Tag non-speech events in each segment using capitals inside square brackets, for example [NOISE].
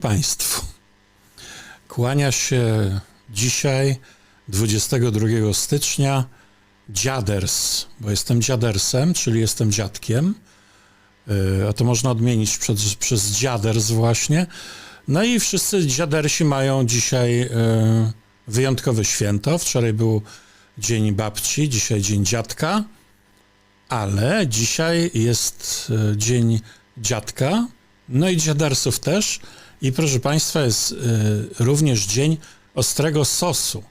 Państwu. Kłania się dzisiaj, 22 stycznia, dziaders, bo jestem dziadersem, czyli jestem dziadkiem, Yy, a to można odmienić przez, przez dziaders właśnie. No i wszyscy dziadersi mają dzisiaj yy, wyjątkowe święto. Wczoraj był Dzień Babci, dzisiaj Dzień Dziadka, ale dzisiaj jest yy, Dzień Dziadka, no i dziadersów też. I proszę Państwa, jest y, również dzień ostrego sosu.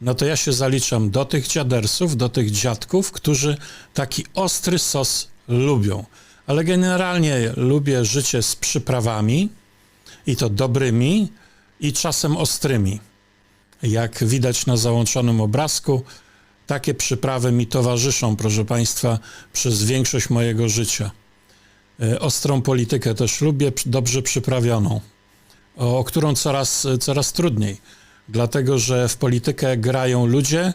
No to ja się zaliczam do tych dziadersów, do tych dziadków, którzy taki ostry sos lubią. Ale generalnie lubię życie z przyprawami i to dobrymi i czasem ostrymi. Jak widać na załączonym obrazku, takie przyprawy mi towarzyszą, proszę Państwa, przez większość mojego życia. E, Ostrą politykę też lubię, dobrze przyprawioną, o, o którą coraz, coraz trudniej, dlatego że w politykę grają ludzie,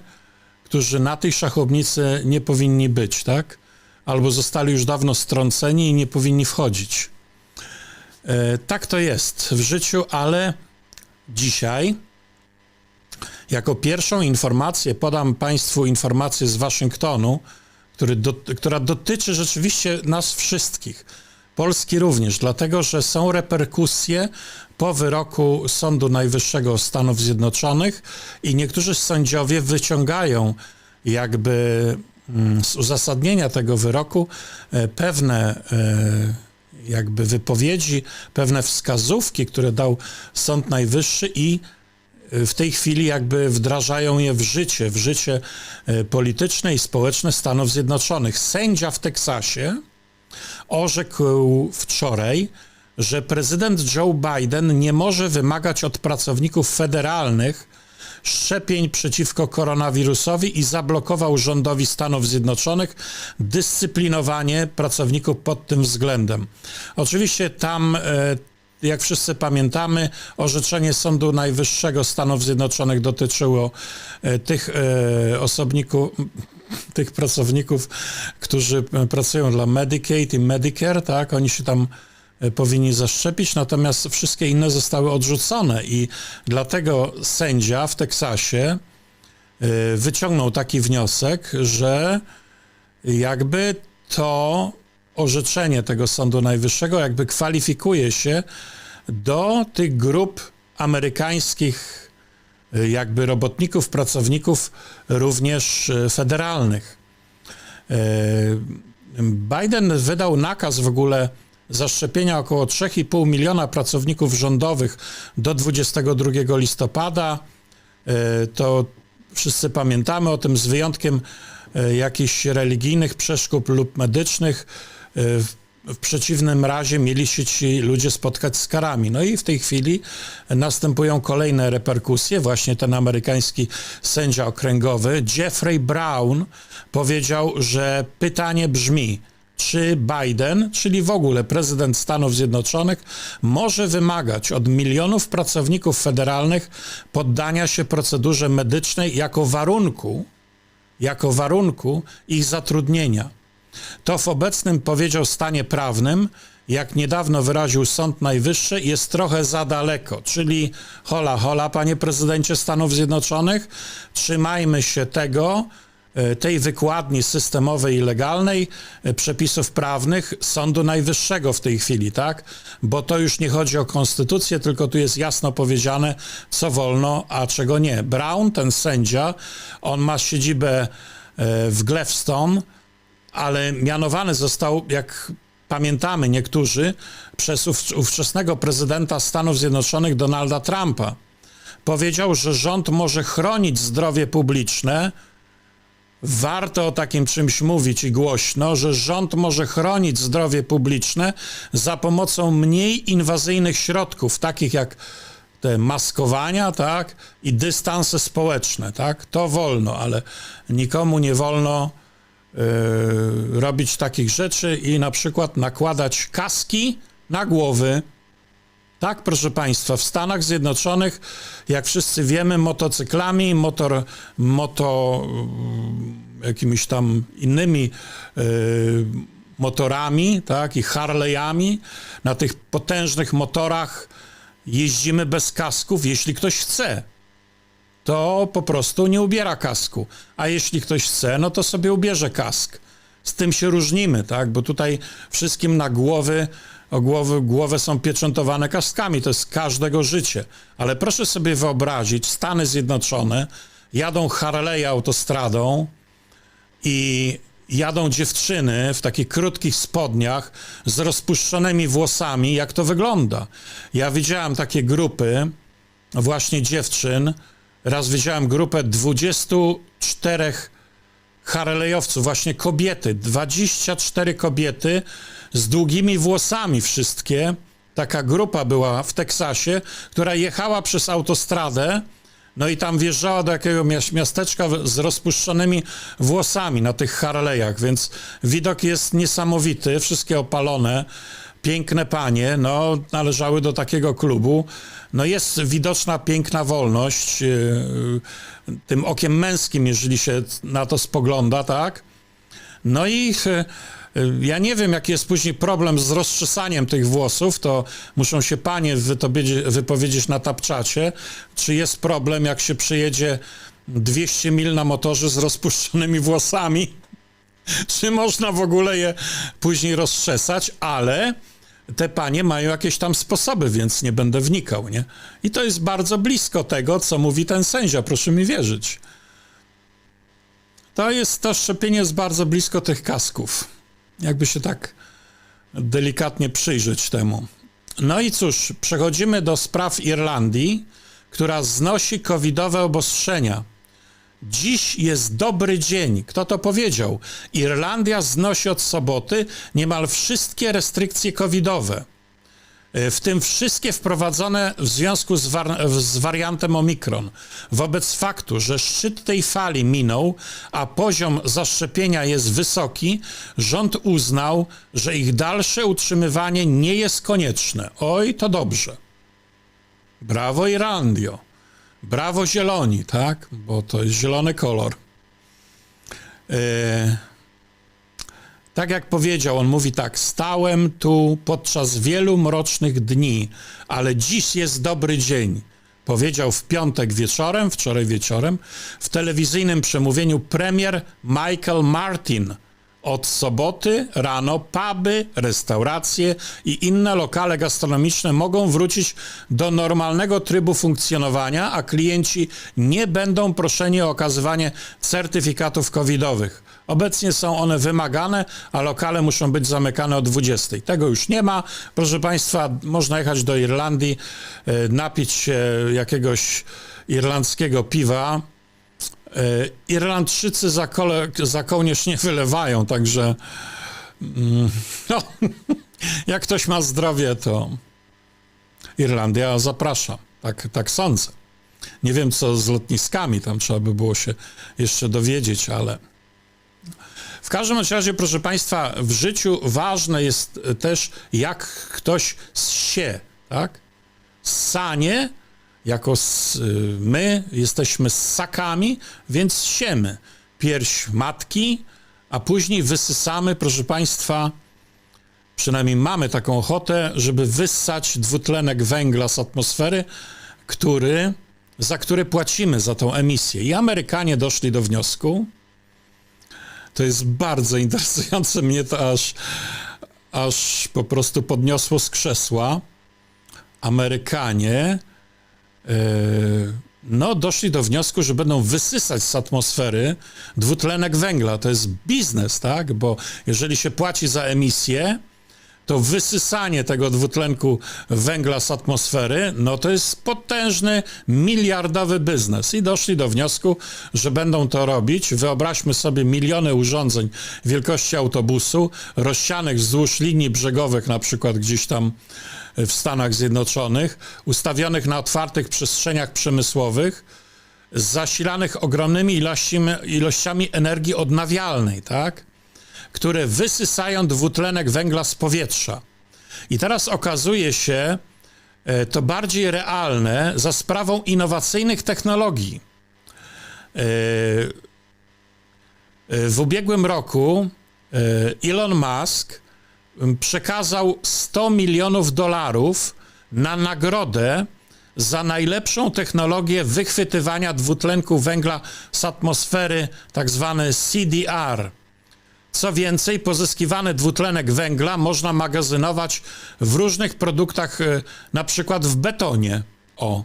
którzy na tej szachownicy nie powinni być, tak? Albo zostali już dawno strąceni i nie powinni wchodzić. E, tak to jest w życiu, ale dzisiaj, jako pierwszą informację, podam Państwu informację z Waszyngtonu, który do, która dotyczy rzeczywiście nas wszystkich. Polski również, dlatego że są reperkusje po wyroku Sądu Najwyższego Stanów Zjednoczonych i niektórzy sędziowie wyciągają jakby mm, z uzasadnienia tego wyroku e, pewne e, jakby wypowiedzi, pewne wskazówki, które dał Sąd Najwyższy i w tej chwili jakby wdrażają je w życie, w życie e, polityczne i społeczne Stanów Zjednoczonych. Sędzia w Teksasie orzekł wczoraj, że prezydent Joe Biden nie może wymagać od pracowników federalnych szczepień przeciwko koronawirusowi i zablokował rządowi Stanów Zjednoczonych dyscyplinowanie pracowników pod tym względem. Oczywiście tam e, jak wszyscy pamiętamy, orzeczenie Sądu Najwyższego Stanów Zjednoczonych dotyczyło e, tych e, osobników, tych pracowników, którzy e, pracują dla Medicaid i Medicare, tak, oni się tam powinni zaszczepić, natomiast wszystkie inne zostały odrzucone i dlatego sędzia w Teksasie wyciągnął taki wniosek, że jakby to orzeczenie tego Sądu Najwyższego jakby kwalifikuje się do tych grup amerykańskich y, jakby robotników, pracowników również y, federalnych. Y, Biden wydał nakaz w ogóle zaszczepienia około 3,5 miliona pracowników rządowych do 22 listopada. To wszyscy pamiętamy o tym, z wyjątkiem jakichś religijnych przeszkód lub medycznych. W przeciwnym razie mieli się ci ludzie spotkać z karami. No i w tej chwili następują kolejne reperkusje. Właśnie ten amerykański sędzia okręgowy Jeffrey Brown powiedział, że pytanie brzmi, czy Biden, czyli w ogóle prezydent Stanów Zjednoczonych, może wymagać od milionów pracowników federalnych poddania się procedurze medycznej jako warunku, jako warunku ich zatrudnienia. To w obecnym, powiedział, stanie prawnym, jak niedawno wyraził Sąd Najwyższy, jest trochę za daleko. Czyli hola, hola, panie prezydencie Stanów Zjednoczonych, trzymajmy się tego, e, tej wykładni systemowej i legalnej e, przepisów prawnych Sądu Najwyższego w tej chwili, tak? Bo to już nie chodzi o konstytucję, tylko tu jest jasno powiedziane, co wolno, a czego nie. Brown, ten sędzia, on ma siedzibę e, w Glevstone, ale mianowany został, jak pamiętamy niektórzy, przez ów- ówczesnego prezydenta Stanów Zjednoczonych Donalda Trumpa. Powiedział, że rząd może chronić zdrowie publiczne. Warto o takim czymś mówić i głośno, że rząd może chronić zdrowie publiczne za pomocą mniej inwazyjnych środków, takich jak te maskowania, tak, i dystanse społeczne, tak, to wolno, ale nikomu nie wolno y, robić takich rzeczy i na przykład nakładać kaski na głowy. Tak, proszę Państwa, w Stanach Zjednoczonych, jak wszyscy wiemy, motocyklami, motor, moto, y, jakimiś tam innymi y, motorami, tak, i Harley'ami, na tych potężnych motorach jeździmy bez kasków, jeśli ktoś chce. To po prostu nie ubiera kasku. A jeśli ktoś chce, no to sobie ubierze kask. Z tym się różnimy, tak? Bo tutaj wszystkim na głowy, o głowy, głowę są pieczętowane kaskami. To jest każdego życie. Ale proszę sobie wyobrazić, Stany Zjednoczone jadą Harley autostradą i jadą dziewczyny w takich krótkich spodniach z rozpuszczonymi włosami. Jak to wygląda? Ja widziałem takie grupy właśnie dziewczyn. Raz widziałem grupę 24 Harley'owców, właśnie kobiety, 24 kobiety z długimi włosami wszystkie. Taka grupa była w Teksasie, która jechała przez autostradę, no i tam wjeżdżała do jakiegoś mias- miasteczka z rozpuszczonymi włosami na tych Harley'ach, więc widok jest niesamowity, wszystkie opalone, piękne panie, no należały do takiego klubu. No jest widoczna piękna wolność, yy, tym okiem męskim, jeżeli się na to spogląda, tak? No i e, ja nie wiem, jaki jest później problem z rozczesaniem tych włosów, to muszą się panie wypowiedzi- wypowiedzieć na tapczacie, czy jest problem, jak się przyjedzie 200 mil na motorze z rozpuszczonymi włosami, [LAUGHS] czy można w ogóle je później rozczesać, ale te panie mają jakieś tam sposoby, więc nie będę wnikał, nie? I to jest bardzo blisko tego, co mówi ten sędzia, proszę mi wierzyć. To jest, to szczepienie jest bardzo blisko tych kasków. Jakby się tak delikatnie przyjrzeć temu. No i cóż, przechodzimy do spraw Irlandii, która znosi covidowe obostrzenia. Dziś jest dobry dzień. Kto to powiedział? Irlandia znosi od soboty niemal wszystkie restrykcje covidowe. E, w tym wszystkie wprowadzone w związku z, war- z wariantem Omikron. Wobec faktu, że szczyt tej fali minął, a poziom zaszczepienia jest wysoki, rząd uznał, że ich dalsze utrzymywanie nie jest konieczne. Oj, to dobrze. Brawo Irlandio. Brawo Zieloni, tak? Bo to jest zielony kolor. E, tak jak powiedział, on mówi tak: Stałem tu podczas wielu mrocznych dni, ale dziś jest dobry dzień. Powiedział w piątek wieczorem, wczoraj wieczorem, w telewizyjnym przemówieniu premier Michael Martin. Od soboty rano puby, restauracje i inne lokale gastronomiczne mogą wrócić do normalnego trybu funkcjonowania, a klienci nie będą proszeni o okazywanie certyfikatów covidowych. Obecnie są one wymagane, a lokale muszą być zamykane o 20. Tego już nie ma. Proszę Państwa, można jechać do Irlandii, e, napić się jakiegoś irlandzkiego piwa. E, Irlandczycy za, kole, za kołnierz nie wylewają, także mm, no, [LAUGHS] jak ktoś ma zdrowie, to Irlandia zaprasza. Tak, tak sądzę. Nie wiem, co z lotniskami, tam trzeba by było się jeszcze dowiedzieć, ale w każdym razie, proszę Państwa, w życiu ważne jest też, jak ktoś się, tak? Sanie, jako s, y, my jesteśmy ssakami, więc siemy pierś matki, a później wysysamy, proszę Państwa, przynajmniej mamy taką ochotę, żeby wyssać dwutlenek węgla z atmosfery, który, za który płacimy za tą emisję. I Amerykanie doszli do wniosku, to jest bardzo interesujące, mnie to aż, aż po prostu podniosło z krzesła. Amerykanie no, doszli do wniosku, że będą wysysać z atmosfery dwutlenek węgla. To jest biznes, tak? Bo jeżeli się płaci za emisję, to wysysanie tego dwutlenku węgla z atmosfery, no to jest potężny, miliardowy biznes. I doszli do wniosku, że będą to robić. Wyobraźmy sobie miliony urządzeń wielkości autobusu, rozsianych wzdłuż linii brzegowych, na przykład gdzieś tam w Stanach Zjednoczonych, ustawionych na otwartych przestrzeniach przemysłowych, zasilanych ogromnymi ilościami, ilościami energii odnawialnej, tak? Które wysysają dwutlenek węgla z powietrza. I teraz okazuje się e, to bardziej realne za sprawą innowacyjnych technologii. E, e, W ubiegłym roku Elon Musk przekazał 100 milionów dolarów na nagrodę za najlepszą technologię wychwytywania dwutlenku węgla z atmosfery, tak zwany CDR. Co więcej, pozyskiwany dwutlenek węgla można magazynować w różnych produktach, e, na przykład w betonie. O.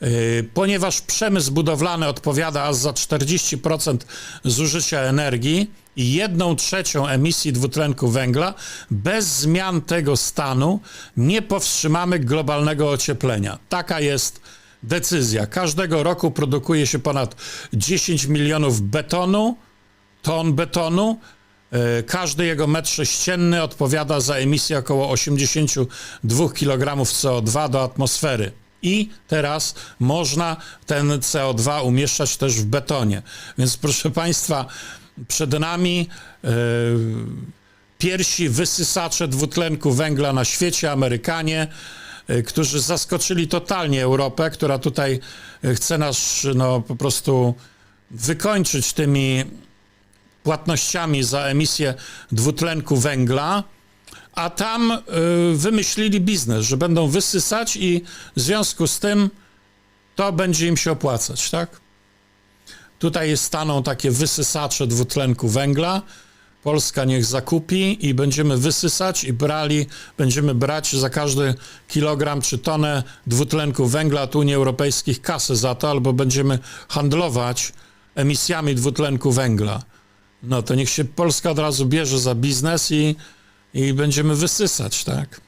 E, Ponieważ przemysł budowlany odpowiada aż za 40% zużycia energii i jedną trzecią emisji dwutlenku węgla, bez zmian tego stanu nie powstrzymamy globalnego ocieplenia. Taka jest decyzja. Każdego roku produkuje się ponad 10 milionów betonu, ton betonu. E, Każdy jego metr sześcienny odpowiada za emisję około 82 kg CO2 do atmosfery. I teraz można ten CO2 umieszczać też w betonie. Więc proszę Państwa, przed nami e, pierwsi wysysacze dwutlenku węgla na świecie, Amerykanie, e, którzy zaskoczyli totalnie Europę, która tutaj chce nas no, po prostu wykończyć tymi płatnościami za emisję dwutlenku węgla, a tam y, wymyślili biznes, że będą wysysać i w związku z tym to będzie im się opłacać, tak? Tutaj staną takie wysysacze dwutlenku węgla. Polska niech zakupi i będziemy wysysać i brali, będziemy brać za każdy kilogram czy tonę dwutlenku węgla od Unii Europejskiej kasę za to, albo będziemy handlować emisjami dwutlenku węgla. No to niech się Polska od razu bierze za biznes i, i będziemy wysysać, tak?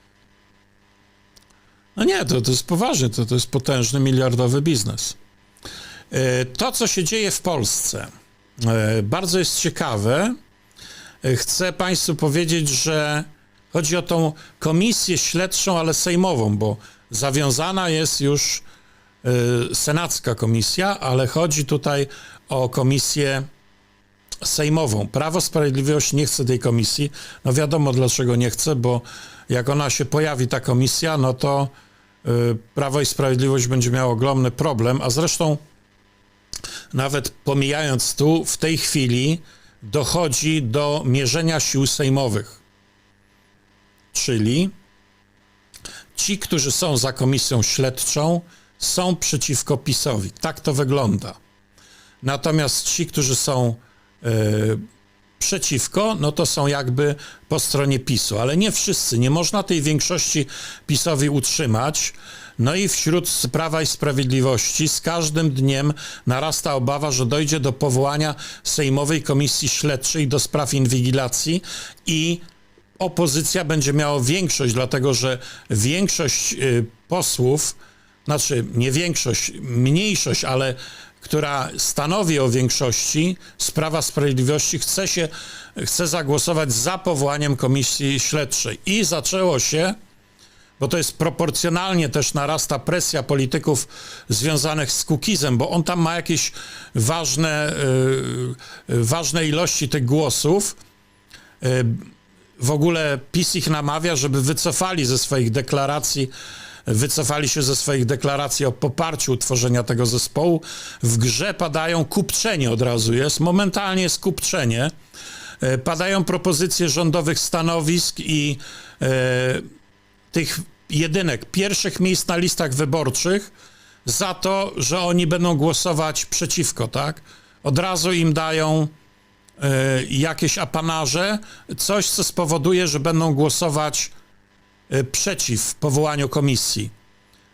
No nie, to, to jest poważnie, to, to jest potężny, miliardowy biznes. E, To, co się dzieje w Polsce, e, bardzo jest ciekawe. E, Chcę Państwu powiedzieć, że chodzi o tą komisję śledczą, ale sejmową, bo zawiązana jest już senacka komisja, ale chodzi tutaj o komisję sejmową. Prawo Sprawiedliwość nie chce tej komisji. No wiadomo dlaczego nie chce, bo jak ona się pojawi, ta komisja, no to y, Prawo i Sprawiedliwość będzie miało ogromny problem, a zresztą nawet pomijając tu, w tej chwili dochodzi do mierzenia sił sejmowych. Czyli ci, którzy są za komisją śledczą, są przeciwko PiSowi. Tak to wygląda. Natomiast ci, którzy są przeciwko, no to są jakby po stronie PiSu, ale nie wszyscy. Nie można tej większości PiSowi utrzymać. No i wśród Prawa i Sprawiedliwości z każdym dniem narasta obawa, że dojdzie do powołania Sejmowej Komisji Śledczej do spraw inwigilacji i opozycja będzie miała większość, dlatego że większość y, posłów, znaczy nie większość, mniejszość, ale która stanowi o większości z Prawa Sprawiedliwości, chce się, chce zagłosować za powołaniem komisji śledczej. I zaczęło się, bo to jest proporcjonalnie też narasta presja polityków związanych z Kukizem, bo on tam ma jakieś ważne, y, y, ważne ilości tych głosów. Y, w ogóle PiS ich namawia, żeby wycofali ze swoich deklaracji, wycofali się ze swoich deklaracji o poparciu utworzenia tego zespołu. W grze padają kupczenie od razu jest, momentalnie jest kupczenie. E, Padają propozycje rządowych stanowisk i e, tych jedynek, pierwszych miejsc na listach wyborczych za to, że oni będą głosować przeciwko, tak? Od razu im dają e, jakieś apanarze, coś, co spowoduje, że będą głosować przeciw powołaniu komisji.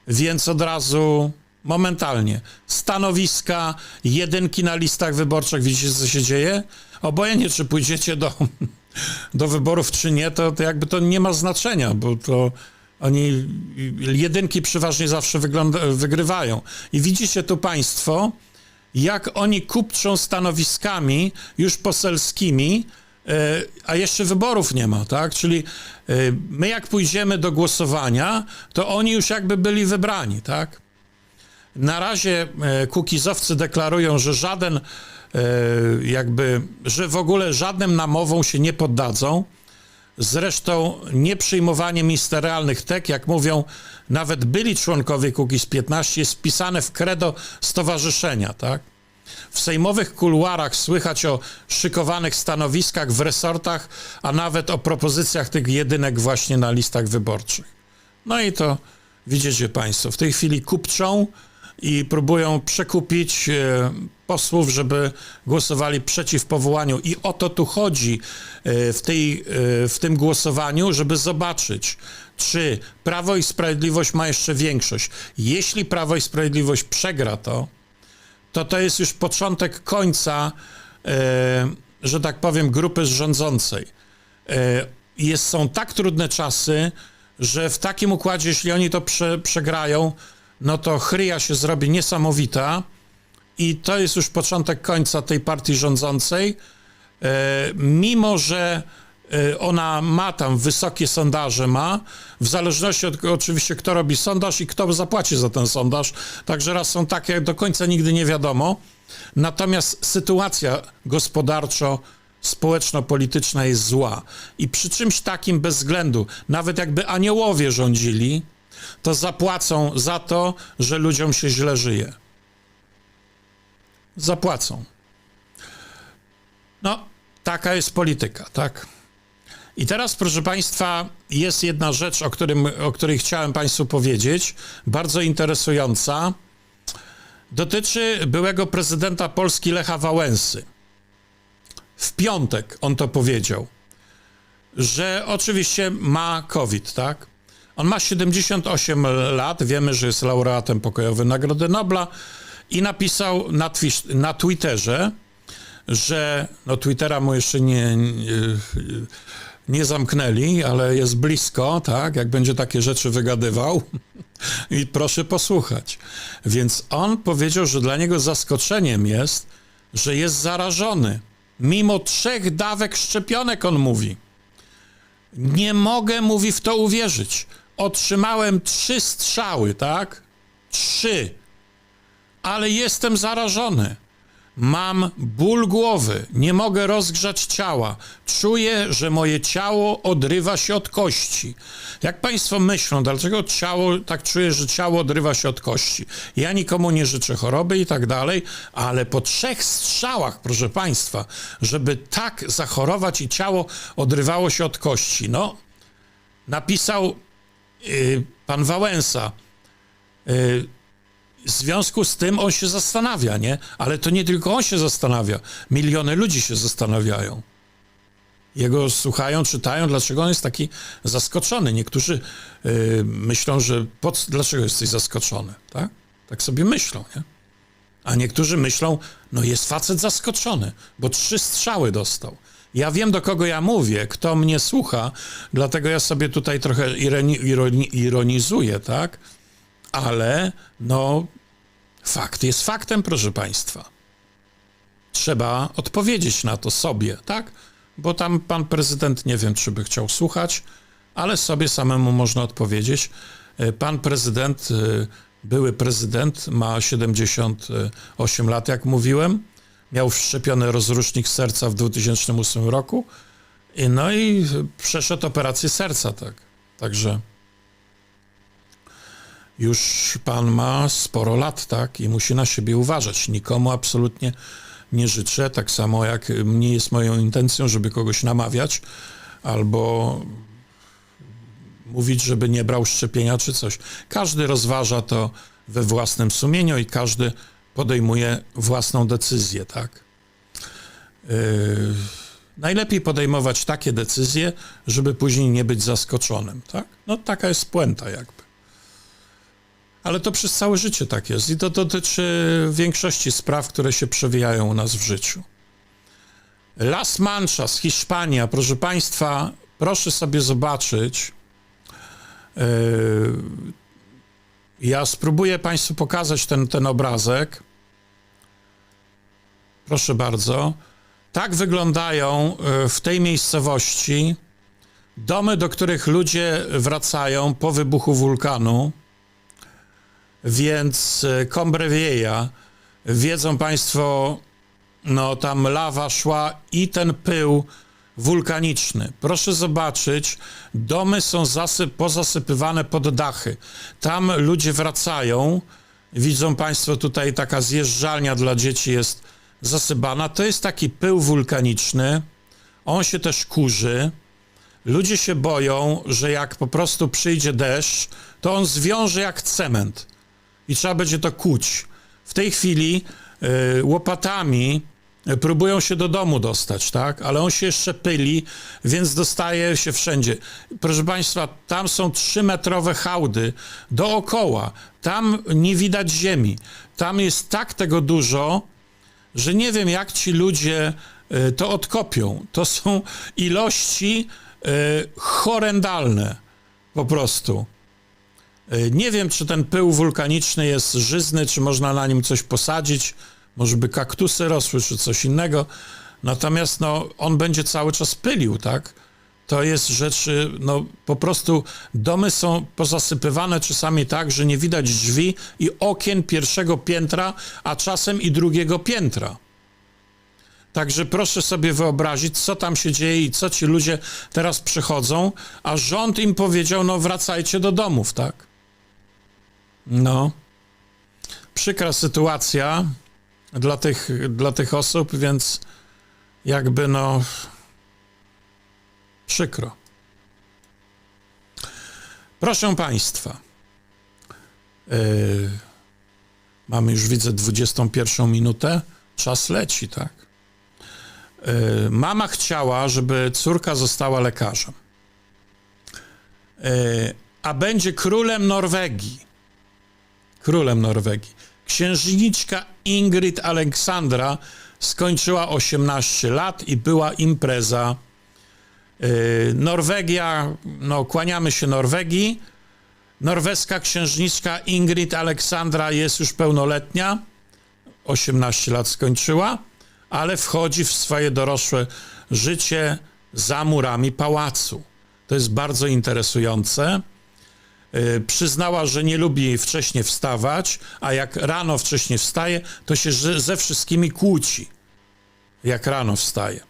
Więc od razu momentalnie stanowiska, jedynki na listach wyborczych, widzicie, co się dzieje? Obojętnie, czy pójdziecie do, [LAUGHS] do wyborów, czy nie, to, to jakby to nie ma znaczenia, bo to oni jedynki przeważnie zawsze wygląda, wygrywają. I widzicie tu Państwo, jak oni kupczą stanowiskami już poselskimi, a jeszcze wyborów nie ma, tak? Czyli e, my jak pójdziemy do głosowania, to oni już jakby byli wybrani, tak? Na razie e, kukizowcy deklarują, że żaden e, jakby, że w ogóle żadnym namowom się nie poddadzą. Zresztą nieprzyjmowanie ministerialnych tek, jak mówią nawet byli członkowie Kukiz 15, jest wpisane w credo stowarzyszenia, tak? W sejmowych kuluarach słychać o szykowanych stanowiskach w resortach, a nawet o propozycjach tych jedynek właśnie na listach wyborczych. No i to widzicie Państwo, w tej chwili kupczą i próbują przekupić e, posłów, żeby głosowali przeciw powołaniu. I o to tu chodzi e, w, tej, e, w tym głosowaniu, żeby zobaczyć, czy Prawo i Sprawiedliwość ma jeszcze większość. Jeśli Prawo i Sprawiedliwość przegra to, to to jest już początek końca, e, że tak powiem, grupy rządzącej. E, jest, są tak trudne czasy, że w takim układzie, jeśli oni to prze, przegrają, no to chryja się zrobi niesamowita i to jest już początek końca tej partii rządzącej. E, mimo, że ona ma tam wysokie sondaże, ma, w zależności od oczywiście kto robi sondaż i kto zapłaci za ten sondaż, także raz są takie, do końca nigdy nie wiadomo. Natomiast sytuacja gospodarczo społeczno-polityczna jest zła. I przy czymś takim bez względu, nawet jakby aniołowie rządzili, to zapłacą za to, że ludziom się źle żyje. Zapłacą. No, taka jest polityka, tak? I teraz, proszę Państwa, jest jedna rzecz, o, którym, o której chciałem Państwu powiedzieć, bardzo interesująca. Dotyczy byłego prezydenta Polski Lecha Wałęsy. W piątek on to powiedział, że oczywiście ma COVID, tak? On ma 78 lat, wiemy, że jest laureatem pokojowej Nagrody Nobla i napisał na, na Twitterze, że no Twittera mu jeszcze nie, nie, nie zamknęli, ale jest blisko, tak, jak będzie takie rzeczy wygadywał [LAUGHS] i proszę posłuchać. Więc on powiedział, że dla niego zaskoczeniem jest, że jest zarażony. Mimo trzech dawek szczepionek, on mówi. Nie mogę, mówi, w to uwierzyć. Otrzymałem trzy strzały, tak? Trzy. Ale jestem zarażony. Mam ból głowy, nie mogę rozgrzać ciała. Czuję, że moje ciało odrywa się od kości. Jak Państwo myślą, dlaczego ciało, tak czuję, że ciało odrywa się od kości? Ja nikomu nie życzę choroby i tak dalej, ale po trzech strzałach, proszę Państwa, żeby tak zachorować i ciało odrywało się od kości, no, napisał y, pan Wałęsa. Y, w związku z tym on się zastanawia, nie? Ale to nie tylko on się zastanawia. Miliony ludzi się zastanawiają. Jego słuchają, czytają, dlaczego on jest taki zaskoczony. Niektórzy y, myślą, że po, co- dlaczego jesteś zaskoczony, tak? Tak sobie myślą, nie? A niektórzy myślą, no jest facet zaskoczony, bo trzy strzały dostał. Ja wiem, do kogo ja mówię, kto mnie słucha, dlatego ja sobie tutaj trochę ironi, ironi, ironizuję, tak? Ale no, fakt jest faktem, proszę Państwa. Trzeba odpowiedzieć na to sobie, tak? Bo tam pan prezydent nie wiem, czy by chciał słuchać, ale sobie samemu można odpowiedzieć. E, Pan prezydent, e, były prezydent, ma 78 lat, jak mówiłem. Miał wszczepiony rozrusznik serca w 2008 roku. No i przeszedł operację serca, tak. Także już pan ma sporo lat, tak, i musi na siebie uważać. Nikomu absolutnie nie życzę, tak samo jak nie jest moją intencją, żeby kogoś namawiać albo mówić, żeby nie brał szczepienia czy coś. Każdy rozważa to we własnym sumieniu i każdy podejmuje własną decyzję, tak. Yy, najlepiej podejmować takie decyzje, żeby później nie być zaskoczonym, tak? No taka jest puenta jakby. Ale to przez całe życie tak jest i to dotyczy większości spraw, które się przewijają u nas w życiu. Las Manchas, Hiszpania, proszę Państwa, proszę sobie zobaczyć. Yy, Ja spróbuję Państwu pokazać ten, ten obrazek. Proszę bardzo. Tak wyglądają yy, w tej miejscowości domy, do których ludzie wracają po wybuchu wulkanu więc e, Combrevieja, wiedzą Państwo, no tam lawa szła i ten pył wulkaniczny. Proszę zobaczyć, domy są zasyp, pozasypywane pod dachy. Tam ludzie wracają. Widzą Państwo tutaj taka zjeżdżalnia dla dzieci jest zasypana. To jest taki pył wulkaniczny. On się też kurzy. ludzie się boją, że jak po prostu przyjdzie deszcz, to on zwiąże jak cement i trzeba będzie to kuć. W tej chwili y, łopatami y, próbują się do domu dostać, tak? Ale on się jeszcze pyli, więc dostaje się wszędzie. Proszę Państwa, tam są trzymetrowe hałdy dookoła. Tam nie widać ziemi. Tam jest tak tego dużo, że nie wiem, jak ci ludzie y, to odkopią. To są ilości horrendalne po prostu. Y, Nie wiem, czy ten pył wulkaniczny jest żyzny, czy można na nim coś posadzić. Może by kaktusy rosły, czy coś innego. Natomiast no, on będzie cały czas pylił, tak? To jest rzeczy, no po prostu domy są pozasypywane czasami tak, że nie widać drzwi i okien pierwszego piętra, a czasem i drugiego piętra. Także proszę sobie wyobrazić, co tam się dzieje i co ci ludzie teraz przychodzą, a rząd im powiedział, no wracajcie do domów, tak? No. Przykra sytuacja dla tych, dla tych osób, więc jakby no przykro. Proszę Państwa, yy, mamy już widzę 21 minutę, czas leci, tak? Yy, mama chciała, żeby córka została lekarzem, yy, a będzie królem Norwegii. Królem Norwegii. Księżniczka Ingrid Aleksandra skończyła 18 lat i była impreza. Yy, Norwegia, no kłaniamy się Norwegii. Norweska księżniczka Ingrid Aleksandra jest już pełnoletnia, 18 lat skończyła, ale wchodzi w swoje dorosłe życie za murami pałacu. To jest bardzo interesujące. Yy, Przyznała, że nie lubi wcześnie wstawać, a jak rano wcześnie wstaje, to się ze- wszystkimi kłóci, jak rano wstaje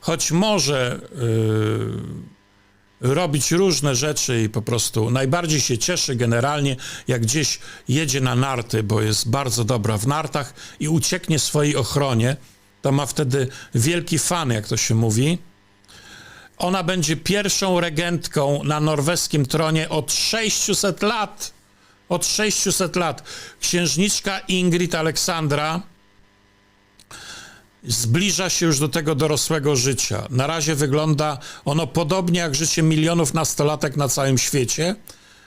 choć może y, robić różne rzeczy i po prostu najbardziej się cieszy generalnie, jak gdzieś jedzie na narty, bo jest bardzo dobra w nartach i ucieknie swojej ochronie, to ma wtedy wielki fan, jak to się mówi. Ona będzie pierwszą regentką na norweskim tronie od 600 lat. Od 600 lat. Księżniczka Ingrid Aleksandra zbliża się już do tego dorosłego życia. Na razie wygląda ono podobnie jak życie milionów nastolatek na całym świecie.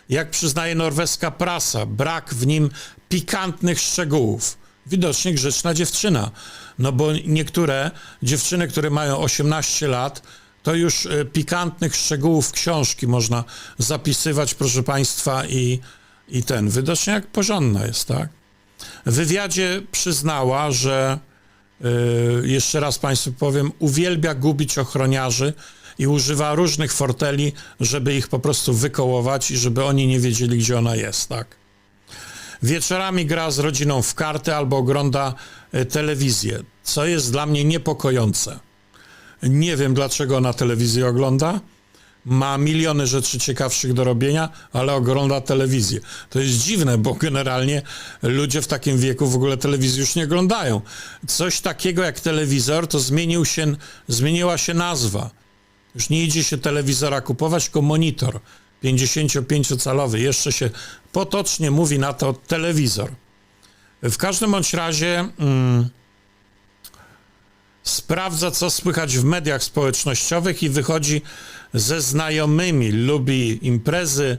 Jak przyznaje norweska prasa, brak w nim pikantnych szczegółów. Widocznie grzeczna dziewczyna. No bo niektóre dziewczyny, które mają 18 lat, to już e, pikantnych szczegółów książki można zapisywać, proszę Państwa, i, i ten. Widocznie jak porządna jest, tak? W wywiadzie przyznała, że Yy, jeszcze raz Państwu powiem, uwielbia gubić ochroniarzy i używa różnych forteli, żeby ich po prostu wykołować i żeby oni nie wiedzieli, gdzie ona jest, tak? Wieczorami gra z rodziną w karty albo ogląda y, telewizję, co jest dla mnie niepokojące. Nie wiem, dlaczego ona telewizję ogląda. Ma miliony rzeczy ciekawszych do robienia, ale ogląda telewizję. To jest dziwne, bo generalnie ludzie w takim wieku w ogóle telewizji już nie oglądają. Coś takiego jak telewizor, to zmienił się, zmieniła się nazwa. Już nie idzie się telewizora kupować, tylko monitor 55-calowy. Jeszcze się potocznie mówi na to telewizor. W każdym bądź razie mm, sprawdza, co słychać w mediach społecznościowych i wychodzi ze znajomymi, lubi imprezy.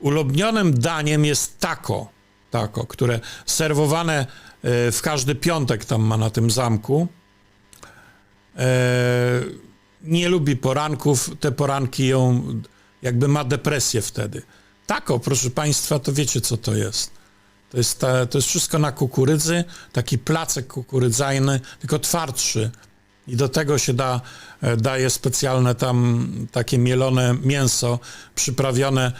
Ulubionym daniem jest taco, taco, które serwowane e, w każdy piątek tam ma na tym zamku. E, nie lubi poranków, te poranki ją jakby ma depresję wtedy. Taco, proszę Państwa, to wiecie co to jest. To jest, ta, to jest wszystko na kukurydzy, taki placek kukurydzajny, tylko twardszy. I do tego się da, e, daje specjalne tam takie mielone mięso przyprawione.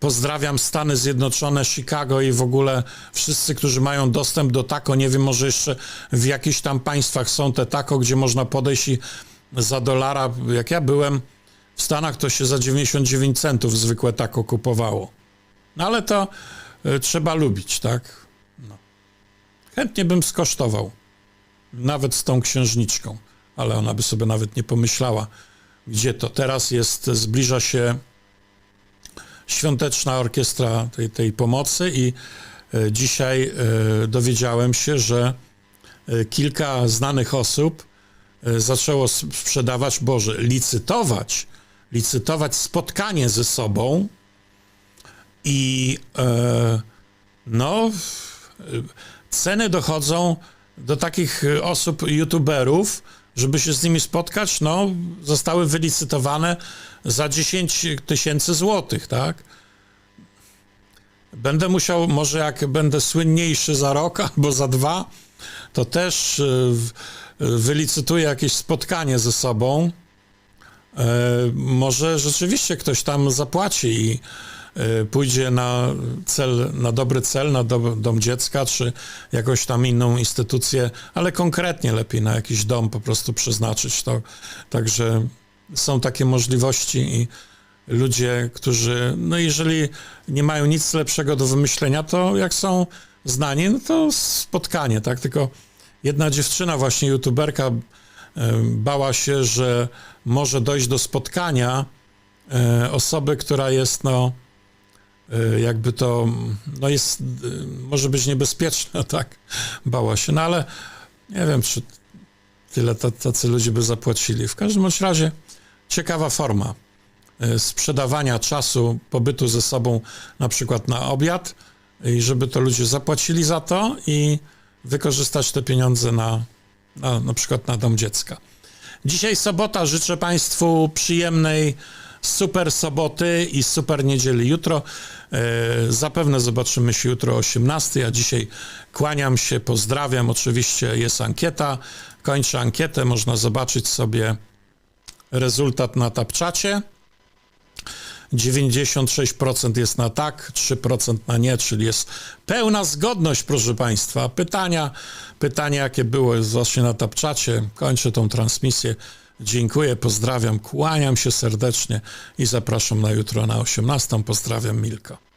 Pozdrawiam Stany Zjednoczone, Chicago i w ogóle wszyscy, którzy mają dostęp do taco. Nie wiem, może jeszcze w jakichś tam państwach są te taco, gdzie można podejść i za dolara, jak ja byłem w Stanach, to się za 99 centów zwykłe taco kupowało. No ale to trzeba lubić, tak? No. Chętnie bym skosztował. Nawet z tą księżniczką, ale ona by sobie nawet nie pomyślała gdzie to teraz jest, zbliża się świąteczna orkiestra tej, tej pomocy i e, dzisiaj e, dowiedziałem się, że e, kilka znanych osób e, zaczęło sprzedawać, Boże, licytować, licytować spotkanie ze sobą i e, no, ceny dochodzą do takich osób, youtuberów, żeby się z nimi spotkać, no, zostały wylicytowane za 10 tysięcy złotych, tak? Będę musiał, może jak będę słynniejszy za rok [LAUGHS] albo za dwa, to też e, wylicytuję jakieś spotkanie ze sobą. E, Może rzeczywiście ktoś tam zapłaci i pójdzie na cel, na dobry cel, na dom, dom dziecka, czy jakąś tam inną instytucję, ale konkretnie lepiej na jakiś dom po prostu przeznaczyć to. Także są takie możliwości i ludzie, którzy, no jeżeli nie mają nic lepszego do wymyślenia, to jak są znani, no to spotkanie, tak? Tylko jedna dziewczyna, właśnie youtuberka, e, bała się, że może dojść do spotkania e, osoby, która jest, no, e, jakby to, no jest, e, może być niebezpieczna, [LAUGHS] tak? Bała się, no ale nie wiem, czy tyle ta- tacy ludzie by zapłacili. W każdym bądź razie ciekawa forma e, sprzedawania czasu pobytu ze sobą na przykład na obiad i żeby to ludzie zapłacili za to i wykorzystać te pieniądze na, na, na przykład na dom dziecka. Dzisiaj sobota, życzę Państwu przyjemnej super soboty i super niedzieli jutro. E, zapewne zobaczymy się jutro o 18, a dzisiaj kłaniam się, pozdrawiam. Oczywiście jest ankieta, kończę ankietę, można zobaczyć sobie rezultat na tapczacie. 96% jest na tak, 3% na nie, czyli jest pełna zgodność, proszę Państwa. Pytania, pytania jakie jest właśnie na tapczacie. Kończę tą transmisję. Dziękuję, pozdrawiam, kłaniam się serdecznie i zapraszam na jutro na 18. Pozdrawiam, Milko.